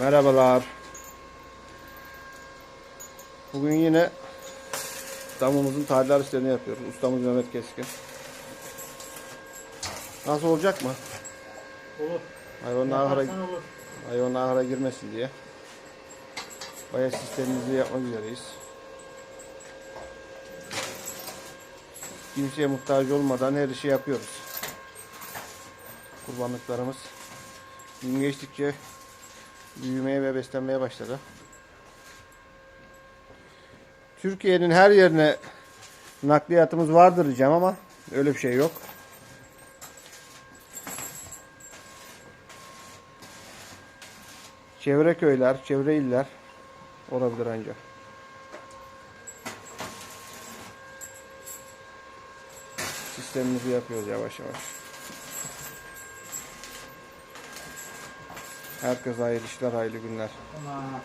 Merhabalar. Bugün yine damımızın tadilat işlerini yapıyoruz. Ustamız Mehmet Keskin. Nasıl olacak mı? Olur. Hayvanlar ahıra, olur. hayvanlar ahıra girmesin diye. Bayağı sistemimizi yapmak üzereyiz. Kimseye muhtaç olmadan her işi yapıyoruz. Kurbanlıklarımız gün geçtikçe büyümeye ve beslenmeye başladı. Türkiye'nin her yerine nakliyatımız vardır diyeceğim ama öyle bir şey yok. Çevre köyler, çevre iller olabilir ancak. Sistemimizi yapıyoruz yavaş yavaş. Herkese hayırlı işler, hayırlı günler. Tamam.